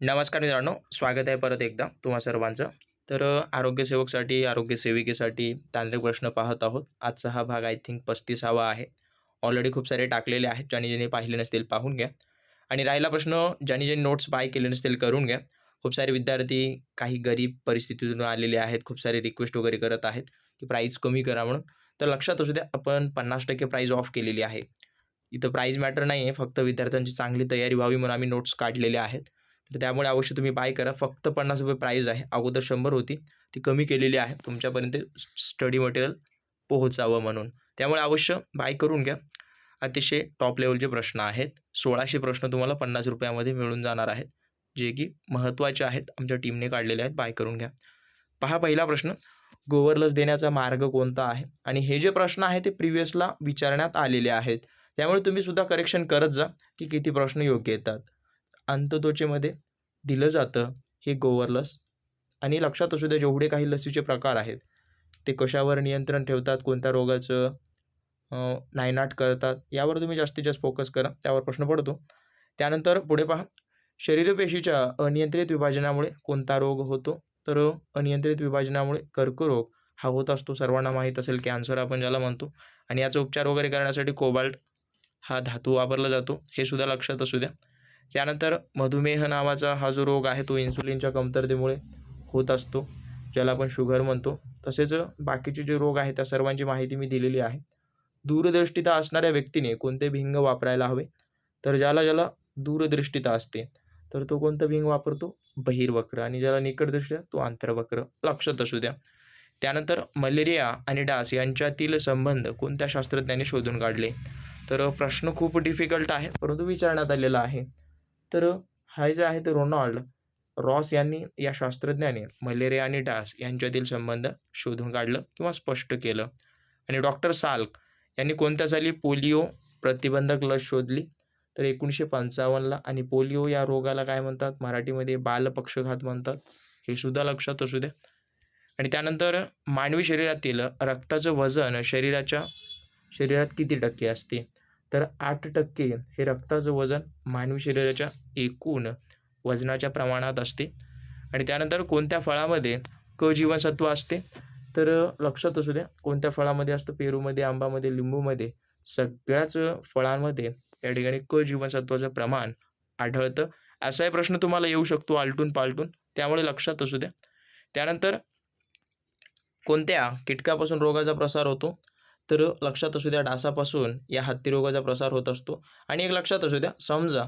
नमस्कार मित्रांनो स्वागत आहे परत एकदा तुम्हा सर्वांचं. तर आरोग्यसेवकसाठी आरोग्यसेविकेसाठी तांत्रिक प्रश्न पाहत आहोत. आजचा हा भाग आय थिंक पस्तीसावा आहे. ऑलरेडी खूप सारे टाकलेले आहेत ज्यांनी ज्यांनी पाहिले नसतील पाहून घ्या. आणि राहिला प्रश्न ज्यांनी ज्यांनी नोट्स बाय केले नसतील करून घ्या. खूप सारे विद्यार्थी काही गरीब परिस्थितीतून आलेले आहेत खूप सारे रिक्वेस्ट वगैरे करत आहेत की प्राईज कमी करा म्हणून. तर लक्षात असू द्या आपण पन्नास टक्के प्राईज ऑफ केलेली आहे. इथं प्राईज मॅटर नाही आहे फक्त विद्यार्थ्यांची चांगली तयारी व्हावी म्हणून आम्ही नोट्स काढलेले आहेत. तर त्यामुळे अवश्य तुम्ही बाय करा. फक्त पन्नास रुपये प्राईज आहे. अगोदर शंभर होती. ती कमी केलेली आहे. तुमच्यापर्यंत स्टडी मटेरियल पोहोचावं म्हणून. त्यामुळे अवश्य बाय करून घ्या. अतिशय टॉप लेवलचे प्रश्न आहेत. सोळाशे प्रश्न तुम्हाला पन्नास रुपयामध्ये मिळून जाणार आहेत. जे की महत्त्वाचे आहेत. आमच्या टीमने काढलेले आहेत. बाय करून घ्या. पहा पहिला प्रश्न. गोवर लस देण्याचा मार्ग कोणता आहे? आणि हे जे प्रश्न आहे ते प्रिव्हियसला विचारण्यात आलेले आहेत. त्यामुळे तुम्ही सुद्धा करेक्शन करत जा की किती प्रश्न योग्य येतात. अंतत्वचेमध्ये दिलं जातं हे गोवर लस. आणि लक्षात असू द्या जेवढे काही लसीचे प्रकार आहेत ते कशावर नियंत्रण ठेवतात कोणत्या रोगाचं नायनाट करतात यावर तुम्ही जास्तीत जास्त फोकस करा त्यावर प्रश्न पडतो. त्यानंतर पुढे पहा शरीरपेशीच्या अनियंत्रित विभाजनामुळे कोणता रोग होतो? तर अनियंत्रित विभाजनामुळे कर्करोग हा होत असतो. सर्वांना माहीत असेल कॅन्सर आपण ज्याला म्हणतो. आणि याचा उपचार वगैरे करण्यासाठी कोबाल्ट हा धातू वापरला जातो. हे सुद्धा लक्षात असू द्या. त्यानंतर मधुमेह नावाचा हा जो रोग आहे तो इन्सुलिनच्या कमतरतेमुळे होत असतो ज्याला आपण शुगर म्हणतो. तसेच बाकीचे जे रोग आहेत त्या सर्वांची माहिती मी दिलेली आहे. दूरदृष्टिता असणाऱ्या व्यक्तीने कोणते भिंग वापरायला हवे? तर ज्याला ज्याला दूरदृष्टिता असते तर तो कोणतं भिंग वापरतो? बहिर्वक्र. आणि ज्याला निकटदृष्टी तो आंतरवक्र. लक्षात असू द्या. त्यानंतर मलेरिया आणि डास यांच्यातील संबंध कोणत्या शास्त्रज्ञांनी शोधून काढले? तर प्रश्न खूप डिफिकल्ट आहे परंतु विचारण्यात आलेला आहे. तर हा जे आहे तो रोनाल्ड रॉस यांनी या शास्त्रज्ञाने मलेरिया आणि डास यांच्यातील संबंध शोधून काढलं किंवा स्पष्ट केलं. आणि डॉक्टर साल्क यांनी कोणत्या साली पोलिओ प्रतिबंधक लस शोधली? तर एकोणीसशे पंचावन्नला आणि पोलिओ या रोगाला काय म्हणतात? मराठीमध्ये बालपक्षघात म्हणतात. हे सुद्धा लक्षात असू द्या आणि त्यानंतर मानवी शरीरातील रक्ताचं वजन शरीराच्या शरीरात किती टक्के असते? तर आठ टक्के हे रक्ताचं वजन मानवी शरीराच्या एकूण वजनाच्या प्रमाणात असते. आणि त्यानंतर कोणत्या फळामध्ये क जीवनसत्व असते? तर लक्षात असू द्या कोणत्या फळामध्ये असतं? पेरूमध्ये आंबामध्ये लिंबूमध्ये. सगळ्याच फळांमध्ये या ठिकाणी क जीवनसत्वाचं प्रमाण आढळतं. असाही प्रश्न तुम्हाला येऊ शकतो आलटून पालटून. त्यामुळे लक्षात असू द्या. त्यानंतर कोणत्या कीटकापासून रोगाचा प्रसार होतो? तर लक्षात असू द्या डासापासून या हत्ती रोगाचा प्रसार होत असतो. आणि एक लक्षात असू द्या समजा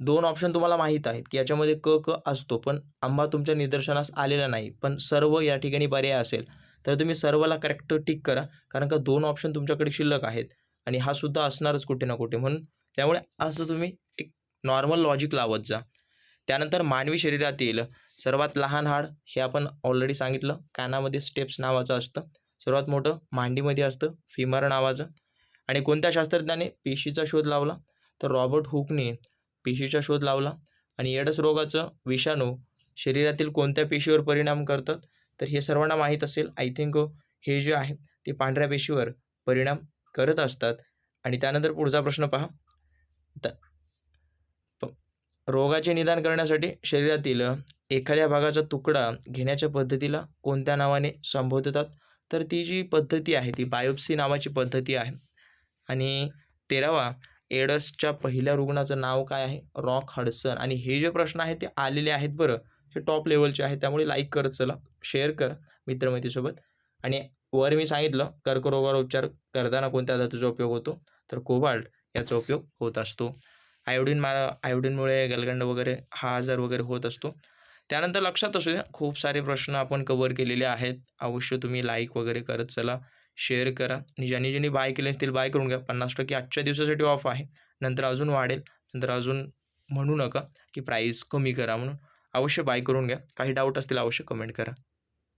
दोन ऑप्शन तुम्हाला माहीत आहेत की याच्यामध्ये क क असतो पण आंबा तुमच्या निदर्शनास आलेला नाही पण सर्व या ठिकाणी पर्याय असेल तर तुम्ही सर्वला करेक्ट टिक करा कारण का दोन ऑप्शन तुमच्याकडे शिल्लक आहेत आणि हा सुद्धा असणारच कुठे ना कुठे. म्हणून त्यामुळे असं तुम्ही एक नॉर्मल लॉजिक लावत जा. त्यानंतर मानवी शरीरातील सर्वात लहान हाड हे आपण ऑलरेडी सांगितलं कानामध्ये स्टेप्स नावाचं असतं. सर्वात मोठं मांडीमध्ये असतं फिमर नावाचं. आणि कोणत्या शास्त्रज्ञाने पेशीचा शोध लावला? तर रॉबर्ट हुकने पेशीचा शोध लावला. आणि एडस रोगाचं विषाणू शरीरातील कोणत्या पेशीवर परिणाम करतात? तर हे सर्वांना माहीत असेल. आय थिंक हे जे आहे ते पांढऱ्या पेशीवर परिणाम करत असतात. आणि त्यानंतर पुढचा प्रश्न पहा. रोगाचे निदान करण्यासाठी शरीरातील एखाद्या भागाचा तुकडा घेण्याच्या पद्धतीला कोणत्या नावाने संबोधतात? तर ती जी पद्धती आहे ती बायोप्सी नावाची पद्धती आहे. आणि तेरावा एडसच्या पहिल्या रुग्णाचं नाव काय आहे? Rock Hudson. आणि हे जे प्रश्न आहेत ते आलेले आहेत बरं. हे टॉप लेवलचे आहेत त्यामुळे लाईक करत चला. शेअर कर मित्रमैत्रीसोबत. आणि वर मी सांगितलं कर्करोगावर उपचार करताना कोणत्या धातूचा उपयोग होतो? तर कोबाल्ट याचा उपयोग होत असतो. आयोडीन मा आयोडीनमुळे गलगंड वगैरे हा आजार वगैरे होत असतो. त्यानंतर लक्षात असू द्या खूप सारे प्रश्न आपण कवर केलेले आहेत. अवश्य तुम्ही लाईक वगैरे करत चला शेअर करा. आणि ज्यांनी ज्यांनी बाय केले असतील बाय करून घ्या. पन्नास टक्के आजच्या दिवसासाठी ऑफ आहे. नंतर अजून वाढेल. नंतर अजून म्हणू नका की प्राईस कमी करा म्हणून. अवश्य बाय करून घ्या. काही डाऊट असतील अवश्य कमेंट करा.